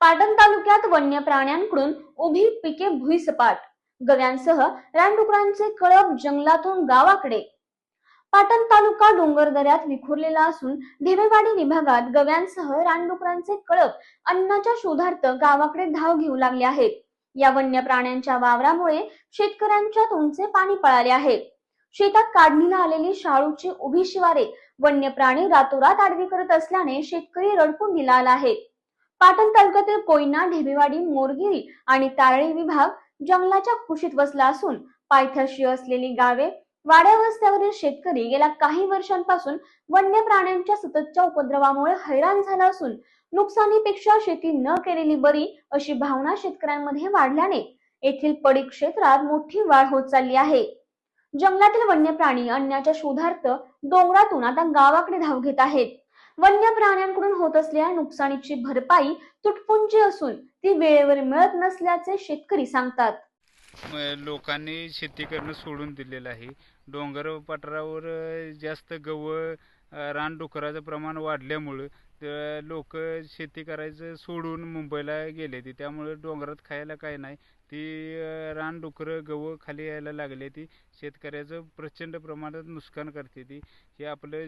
पाटण तालुक्यात वन्य प्राण्यांकडून उभी पिके भुईसपाट. गव्यांसह रानडुकरांचे कळप जंगलातून गावाकडे. पाटण तालुका डोंगर दऱ्यात विखुरलेला असून ढेबेवाडी विभागात गव्यांसह रानडुकरांचे कळप अन्नाच्या शोधार्थ गावाकडे धाव घेऊ लागले आहेत. या वन्य प्राण्यांच्या वावरामुळे शेतकऱ्यांच्या तोंडचे पाणी पळाले आहे. शेतात काढणीला आलेली शाळूची उभी शिवारे वन्य प्राणी रातोरात आडवी करत असल्याने शेतकरी रडकून निलाला आहे. पाटण तालुक्यातील कोयना ढेबेवाडी मोरगिरी आणि तारळी विभाग जंगलाच्या कुशीत वसला असून पायथ्याशी असलेली गावे वाड्यावस्त्यावरील शेतकरी गेल्या काही वर्षांपासून वन्य प्राण्यांच्या सततच्या उपद्रवामुळे हैराण झाला असून नुकसानीपेक्षा शेती न केलेली बरी अशी भावना शेतकऱ्यांमध्ये वाढल्याने येथील पडीक क्षेत्रात मोठी वाढ होत चालली आहे. जंगलातील वन्य प्राणी अन्नाच्या शोधार्थ डोंगरातून आता गावाकडे धाव घेत आहेत. वन्य प्राण्यांकडून होत असलेल्या नुकसानीची भरपाई तुटपुंजी असून ती वेळेवर मिळत नसल्याचे शेतकरी सांगतात. लोकांनी शेती करणं सोडून दिलेलं आहे. डोंगर पठारावर जास्त गवळ रानडुकराचं प्रमाण वाढल्यामुळं लोक शेती करायचं सोडून मुंबईला गेले ती. त्यामुळे डोंगरात खायला काय नाही. ती रानडुकरं गवं खाली यायला लागले ती. शेतकऱ्याचं प्रचंड प्रमाणात नुकसान करते ती. हे आपलं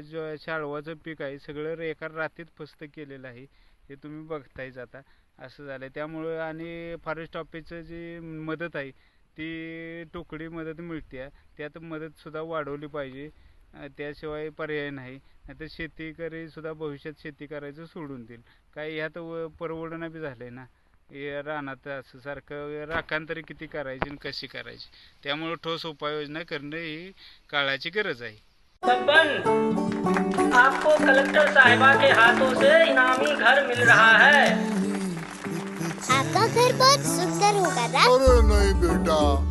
ज- शाळवाचं पीक आहे. सगळं एका रात्रीत फस्त केलेलं आहे. हे तुम्ही बघतायच आता. असं झालं त्यामुळं आणि फॉरेस्ट ऑफिसचं जी मदत आहे ती टोकडी मदत मिळते. त्यात मदतसुद्धा वाढवली पाहिजे. त्याशिवाय पर्याय नाही. नाहीतर शेतीकरी सुद्धा भविष्यात शेती करायचं सोडून देईल. काय ह्यात व- परवडणं बी झालंय ना. हे रानात असं सारखं राखाण तरी किती करायची आणि कशी करायची. त्यामुळं ठोस उपाययोजना करणं ही काळाची गरज आहे. आपको कलेक्टर साहिबा के हाथों से इनामी घर मिल रहा है। आपका घर बहुत सुंदर होगा ना अरे नहीं बेटा।